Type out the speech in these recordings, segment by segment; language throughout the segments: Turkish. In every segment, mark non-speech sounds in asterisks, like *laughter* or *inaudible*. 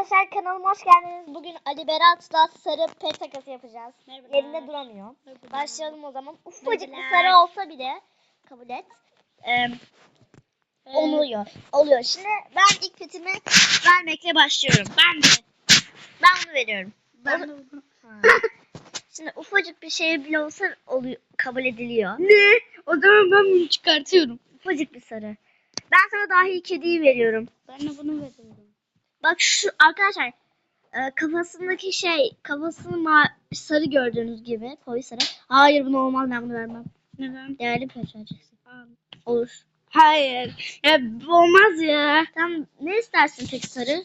Arkadaşlar kanalıma hoş geldiniz. Bugün Ali Berat'la sarı pet takası yapacağız. Merhabalar. Yerinde duramıyor. Merhabalar. Başlayalım o zaman. Ufacık bir sarı olsa bile kabul et. Ee, oluyor. Oluyor. Şimdi ben ilk petimi vermekle başlıyorum. Ben de. Ben bunu veriyorum. Ben de Şimdi ufacık bir şey bile olsa oluyor, kabul ediliyor. Ne? O zaman ben bunu çıkartıyorum. Ufacık bir sarı. Ben sana dahi kediyi veriyorum. Ben de bunu veriyorum. Bak şu arkadaşlar e, kafasındaki şey kafasını sarı gördüğünüz gibi koyu sarı. Hayır bunu olmaz ben bunu vermem. Neden? Değerli pet vereceksin. Olur. Hayır. Ya bu olmaz ya. Tamam ne istersin tek sarı?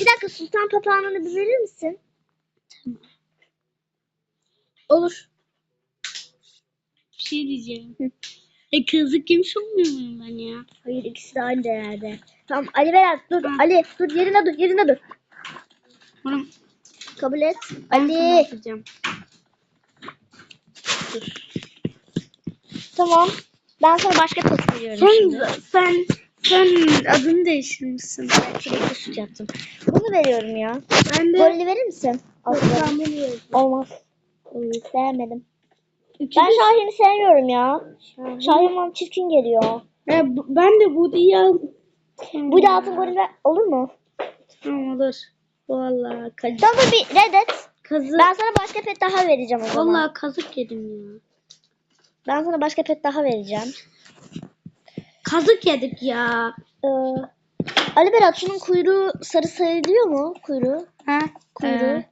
Bir dakika sultan papağanını bir verir misin? Tamam. Olur. Bir şey diyeceğim. Hı. E kızı kimse olmuyor muyum ben ya? Hayır ikisi de aynı değerde. Tamam Ali Berat dur Hı. Ali dur yerine dur yerine dur. Oğlum Kabul et. ben Ali. atacağım. Tamam. Ben sana başka pet veriyorum Sen, şimdi. sen, sen adını değiştirmişsin. Ben çilekli süt yaptım. Bunu veriyorum ya. Ben de... Gorili verir misin? Ben bunu veriyorum. Olmaz. Olmaz. Beğenmedim. Ben İkimiz- Şahin'i sevmiyorum ya. Şahin bana çirkin geliyor. Bu- ben de bu diye. Bu da altın goril ver- olur mu? Tamam olur. Vallahi kazık. Tamam bir reddet. Kazık. Ben sana başka pet daha vereceğim o zaman. Vallahi kazık yedim ya. Ben sana başka pet daha vereceğim. Kazık yedik ya. Ee, Ali Berat şunun kuyruğu sarı sayılıyor mu? Kuyruğu. Ha? Kuyruğu. Ee,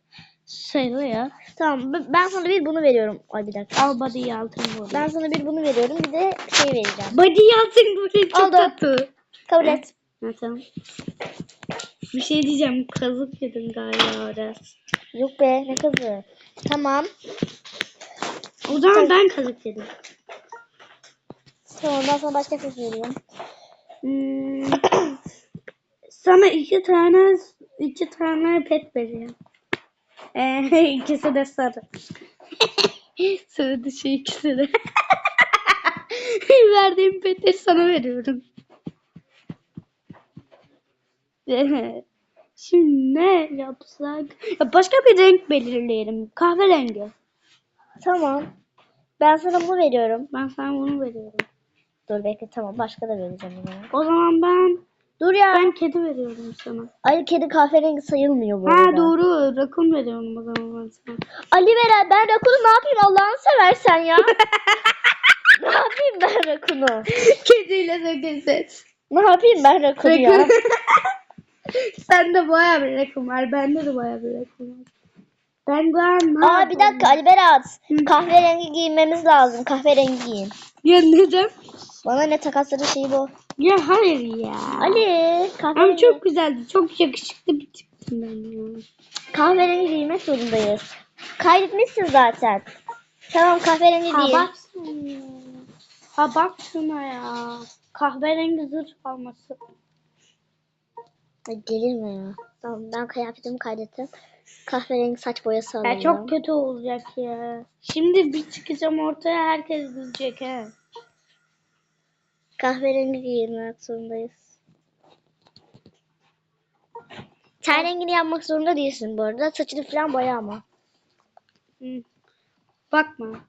sayılıyor. Tamam b- ben sana bir bunu veriyorum. Ay bir dakika. Al body altın bu. Ben sana bir bunu veriyorum. Bir de şey vereceğim. Body altın bu çok Aldım. tatlı. Kabul et. Ha, tamam. Bir şey diyeceğim. Kazık yedim galiba orası. Yok be ne kızı. Tamam. O zaman ben kazık yedim. Tamam ben sana başka pet veriyorum. Hmm, *clears throat* sana iki tane iki tane pet vereyim. Ee, *laughs* ikisi de sarı. *laughs* sarı dışı ikisi de. *laughs* Verdiğim petleri sana veriyorum. Şimdi ne yapsak? Ya başka bir renk belirleyelim. Kahverengi. Tamam. Ben sana bunu veriyorum. Ben sana bunu veriyorum. Dur bekle tamam başka da vereceğim zaman. O zaman ben Dur ya. ben kedi veriyorum sana. Ali kedi kahverengi sayılmıyor bu Ha arada. doğru. Rakun veriyorum o zaman ben sana. Ali Beren ben Rakun'u ne yapayım Allah'ını seversen ya. *laughs* ne yapayım ben Rakun'u? Kediyle sökülsün. Ne yapayım ben Rakun'u ya? *laughs* Sende bayağı bir rakım var. Bende de bayağı bir rakım var. Penguen ne Aa bir dakika Ali Berat. Kahverengi giyinmemiz lazım. Kahverengi giyin. Ya neden? Bana ne takasları şey bu. Ya hayır ya. Ali Ama kahverengi, çok güzeldi. Çok yakışıklı bir tiptim ben ya. kahverengi giymek zorundayız. Kaydetmişsin zaten. Tamam kahverengi Ha giyin. bak şuna. Ha bak şuna ya. Kahverengi zırh alması. Ay, delirme ya. Tamam ben kıyafetimi kaydettim. Kahverengi saç boyası Ya alıyorum. çok kötü olacak ya. Şimdi bir çıkacağım ortaya herkes gülecek he. Kahverengi giyinmek zorundayız. Ten rengini yapmak zorunda değilsin bu arada. Saçını falan boya ama. Hı. Bakma.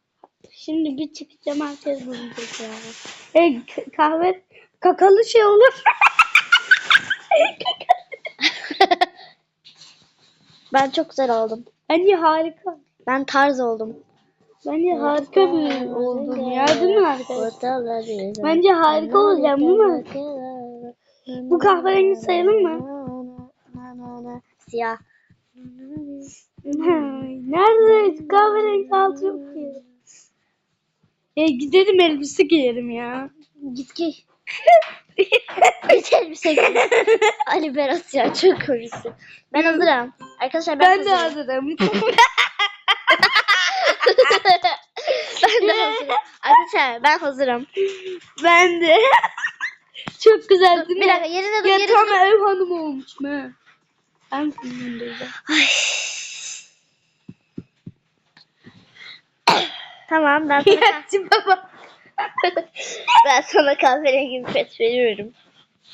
Şimdi bir çıkacağım herkes bulacak ya. E, kahve kakalı şey olur. *laughs* Ben çok güzel oldum. Bence harika. Ben tarz oldum. Bence harika bir oldun ya değil mi arkadaşlar? Bence harika olacağım değil mi? Bu kahverengi sayılır mı? Siyah. Nerede? Kahverengi altı yok ki. E, gidelim elbise giyelim ya. Git giy. *laughs* Git elbise giy. Ali Berat ya çok komiksin. Ben hazırım. Arkadaşlar ben, Ben de hazırım. *laughs* *laughs* ben de hazırım. Arkadaşlar ben hazırım. ben de. Çok güzel değil mi? Bir dakika yerine dur Ya yerine tam dur. ev hanımı olmuşum ha. Ben tamam ben sana, Ya baba. ben sana kahverengi bir pet veriyorum.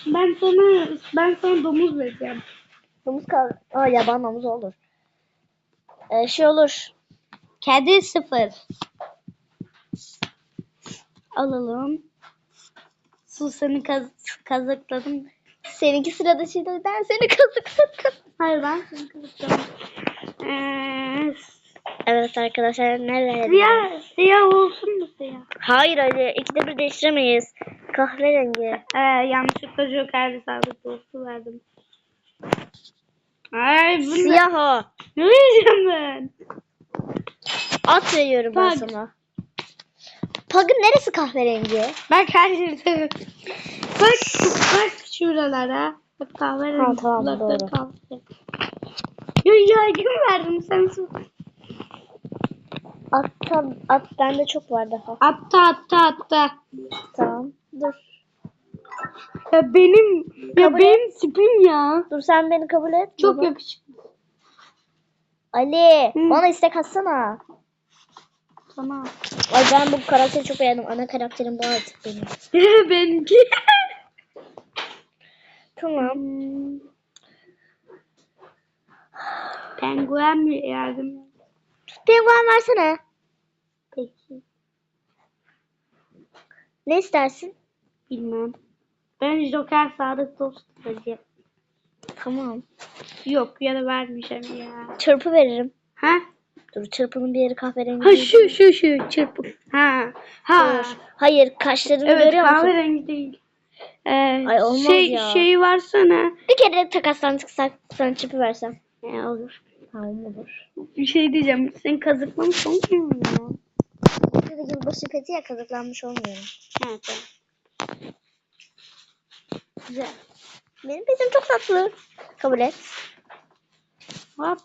Ben sana ben sana domuz vereceğim. Domuz kal. Aa yaban domuz olur. Ee, şey olur. Kedi sıfır. Alalım. Susan'ı kaz kazıkladım. Seninki sırada şimdi ben seni kazıkladım. Hayır ben seni kazıkladım. Ee, Evet arkadaşlar nereye? siyah, siyah olsun mu siyah? Hayır Ali ikide bir değiştiremeyiz. Kahverengi. Ee, yanlışlıkla Joker'de sağlık dostu verdim. Ay bu? Siyah o. Ne vereceğim ben? At veriyorum ben Pag. sana. Pag'ın neresi kahverengi? Bak her. Bak, bak şuralara. Bak kahverengi. Ha, tamam, doğru. kahverengi. Yo yaygın verdim sen sus. At, tam, at bende çok var daha. Atta atta atta. Tamam. Dur. Ya benim ya Kabul benim tipim ya. Dur sen beni kabul et. Çok baba. yakışıklı. Ali Hı. bana istek atsana. Tamam. Ay ben bu karakteri çok beğendim. Ana karakterim bu artık benim. *laughs* Benimki. Tamam. Hmm. Penguen mi yardım? Penguen versene. Peki. Ne istersin? Bilmem. Ben Joker Sadık Dost vereceğim. Tamam. Yok ya da vermeyeceğim ya. Çırpı veririm. Ha? Dur çırpının bir yeri kahverengi. Ha değil. şu şu şu çırpı. Ha. Ha. Dur. Hayır kaşlarını Evet görüyor musun? kahverengi değil. Ee, Ay, olmaz şey, ya. şey varsana. Bir kere takastan çıksak sana çırpı versem. Ne olur. Tamam olur. Bir şey diyeceğim. Sen kazıklamış olmuyor mu ya? Burada gibi başı peti ya kazıklanmış olmuyorum. Ha tamam. Güzel. Benim petim çok tatlı. Kabul et. Hop.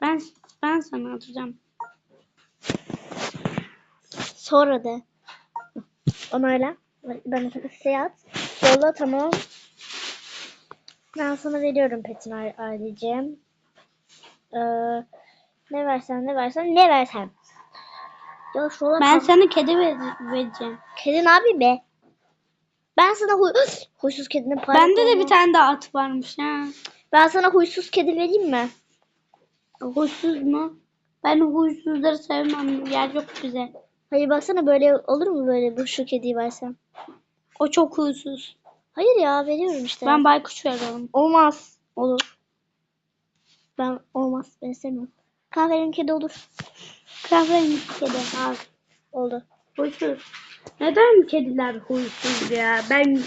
Ben ben sana atacağım. Sonra de. Onayla. Ben de seyahat. Yolla tamam. Ben sana veriyorum petin aile- aileciğim. Ee, ne versen ne versen ne versen. Ya şurada Ben sana kedi ver- vereceğim. Kedi ne yapayım be? Ben sana huy *gasps* huysuz kedinin payı Bende de bir tane daha at varmış ha. Ben sana huysuz kedi vereyim mi? Huysuz mu? Ben huysuzları sevmem. Yer yok bize. Hayır baksana böyle olur mu böyle bu şu kediyi versem? O çok huysuz. Hayır ya veriyorum işte. Ben baykuş veriyorum. Olmaz. Olur. Ben olmaz. Ben istemiyorum. Kahverengi kedi olur. Kahverengi kedi. Al. Oldu. Huysuz. Neden kediler huysuz ya? Ben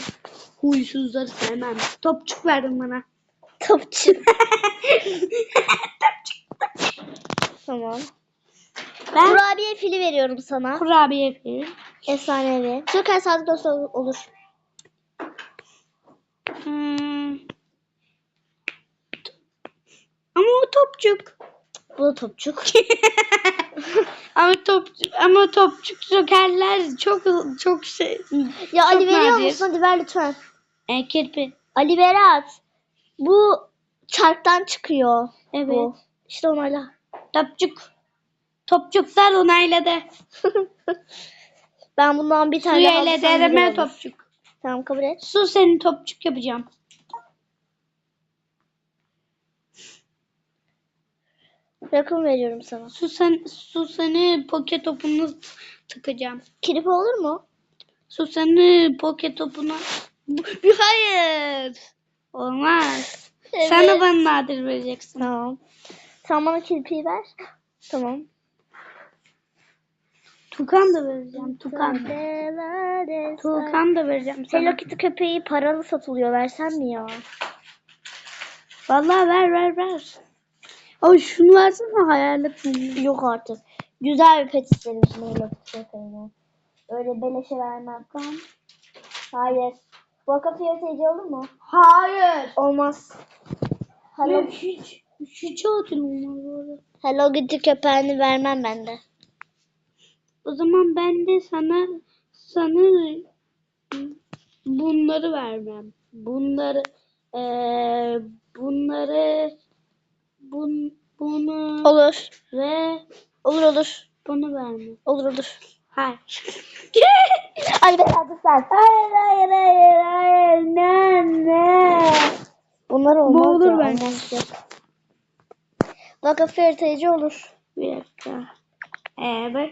huysuzları sevmem. Topçuk verdin bana. Topçu. *laughs* tamam. Ben Kurabiye fili veriyorum sana. kurabiye yapayım. Efsanevi. Joker sadık dostu ol- olur. Hmm. Ama o topçuk. Bu da topçuk. *laughs* Ama topçuk ama topçuk jokerler çok çok şey. ya Ali Çok veriyor nadir. musun? Hadi ver lütfen. E, kirpi. Ali Berat. Bu çarktan çıkıyor. Evet. Bu. İşte onayla. Topçuk. Topçuklar onayladı. *laughs* Ben bundan bir tane Suya ile dereme topçuk. Tamam kabul et. Su senin topçuk yapacağım. Rakım veriyorum sana. Su, sen, su seni poke topunu tıkacağım. Kirpi olur mu? Su seni poke topuna. *laughs* Hayır. Olmaz. Sen de bana nadir vereceksin. Tamam. Sen bana kirpiyi ver. Tamam. Tukan da vereceğim. Tukan. Tukan da vereceğim sana. Hello Kitty köpeği paralı satılıyor. Versen mi ya? Vallahi ver ver ver. Ay şunu versene hayalet? Yok artık. Güzel bir pet isterim Kitty köpeğine. Öyle beleşe vermem. Hayır. Vaka fiyatı olur mu? Hayır. Olmaz. Hello, Ben hiç hiç olmaz bu arada. Hello Kitty köpeğini vermem ben de. O zaman ben de sana sana bunları vermem. Bunları eee bunları bun, bunu Olur. ve Olur olur. bunu vermem. Olur olur. Hayır. *laughs* Ali Berat sen. hayır hayır hayır hayır. Ne ne. Bunlar olmaz Bu olur ya, bence. Bak eriteci olur. Bir dakika. Ee bak.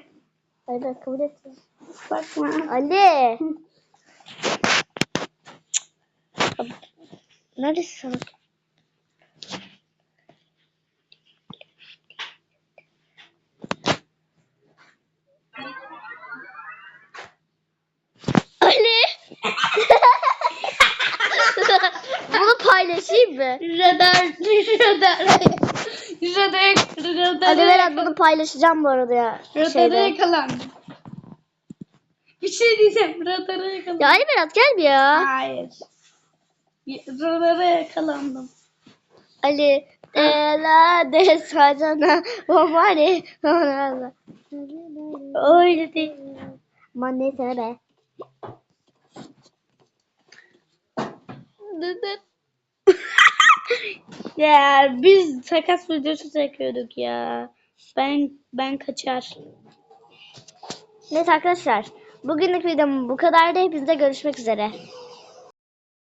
Berat kabul et. Bakma. Ali. *laughs* Neredesin? Paylaşayım mı? Radar. Radar. Radar. Radar. Ali Berat bunu paylaşacağım bu arada ya. Radara Şeyde. yakalandım. Bir şey diyeceğim. Radara yakalandım. Ya Ali Berat gel bir ya. Hayır. Radara yakalandım. Ali. Ela de sacana o mani Öyle değil. Aman neyse ne be. Ya biz takas videosu çekiyorduk ya. Ben ben kaçar. Neyse arkadaşlar. Bugünlük videom bu kadardı. Hepinize görüşmek üzere.